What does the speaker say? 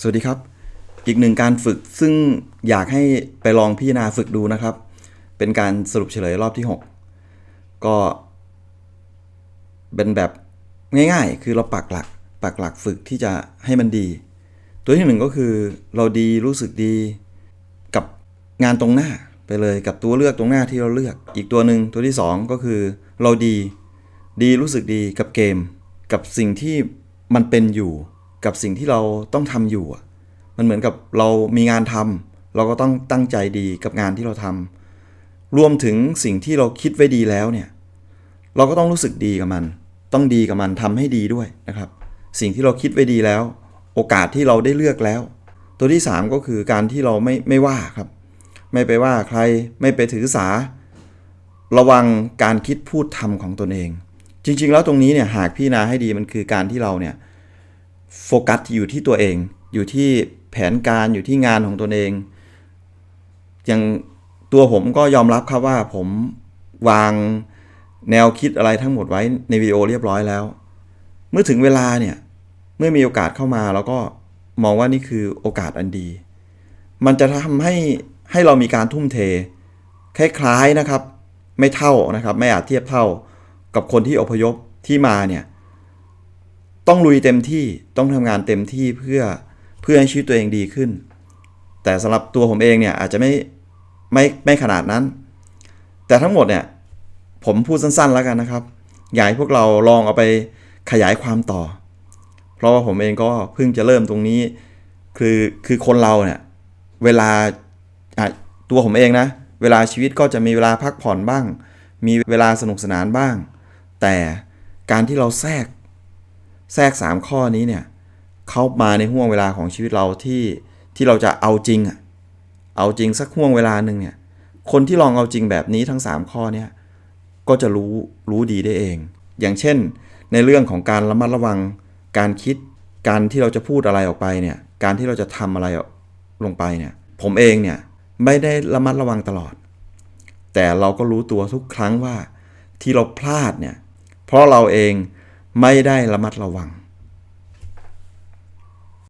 สวัสดีครับ อีกหนึ่งการฝึกซึ่งอยากให้ไปลองพิจารณาฝึกดูนะครับ เป็นการสรุปเฉลยรอบที่ 6 ก็เป็นแบบง่ายๆ คือเราปักหลักปักหลักฝึกที่จะให้มันดี ตัวที่หนึ่งก็คือเราดีรู้สึกดีกับงานตรงหน้าไปเลยกับตัวเลือกตรงหน้าที่เราเลือก อีกตัวหนึ่งตัวที่สองก็คือเราดีดีรู้สึกดีกับเกม กับสิ่งที่มันเป็นอยู่ กับสิ่งที่เราต้องทำอยู่มันเหมือนกับเรามีงานทำเราก็ต้องตั้งใจดีกับงานที่เราทำรวมถึงสิ่งที่เราคิดไว้ดีแล้วเนี่ยเราก็ต้องรู้สึกดีกับมัน ต้องดีกับมันทำให้ดีด้วยนะครับ สิ่งที่เราคิดไว้ดีแล้ว โอกาสที่เราได้เลือกแล้ว ตัวที่ 3 ก็คือการที่เราไม่ไม่ว่าครับ ไม่ไปว่าใครไม่ไปถือสา ระวังการคิดพูดทำของตนเอง จริง ๆ แล้วตรงนี้เนี่ยหากพี่นาให้ดีมันคือการที่เราเนี่ย โฟกัสอยู่ที่ตัวเอง อยู่ที่แผนการอยู่ที่งานของตนเอง อย่างตัวผมก็ยอมรับครับว่าผมวางแนวคิดอะไรทั้งหมดไว้ในวิดีโอเรียบร้อยแล้ว เมื่อถึงเวลาเนี่ยเมื่อมีโอกาสเข้ามาเราก็มองว่านี่คือโอกาสอันดี มันจะทำให้ให้เรามีการทุ่มเท คล้ายๆนะครับ ไม่เท่านะครับ ไม่อาจเทียบเท่ากับคนที่อพยพที่มาเนี่ย ต้องลุยเต็มที่ต้องทำงานเต็มที่เพื่อเพื่อให้ชีวิตตัวเองดีขึ้น แต่สำหรับตัวผมเองเนี่ยอาจจะไม่ไม่ไม่ขนาดนั้น แต่ทั้งหมดเนี่ยผมพูดสั้นๆแล้วกันนะครับ อยากให้พวกเราลองเอาไปขยายความต่อ เพราะว่าผมเองก็เพิ่งจะเริ่มตรงนี้ คือคือคนเราเนี่ยเวลาอะตัวผมเองนะ เวลาชีวิตก็จะมีเวลาพักผ่อนบ้าง มีเวลาสนุกสนานบ้าง แต่การที่เราแทรก แทรก 3 ข้อนี้เนี่ยเข้ามาในห่วงเวลาของชีวิตเราที่ที่เราจะเอาจริงอะเอาจริงสักห่วงเวลาหนึ่งเนี่ยคนที่ลองเอาจริงแบบนี้ทั้ง 3 ข้อเนี่ยก็จะรู้รู้ดีได้เอง อย่างเช่น ในเรื่องของการระมัดระวัง การคิดการที่เราจะพูดอะไรออกไปเนี่ยการที่เราจะทำอะไรลงไปเนี่ยผมเองเนี่ยไม่ได้ระมัดระวังตลอด แต่เราก็รู้ตัวทุกครั้งว่าที่เราพลาดเนี่ยเพราะเราเอง ไม่ได้ระมัดระวัง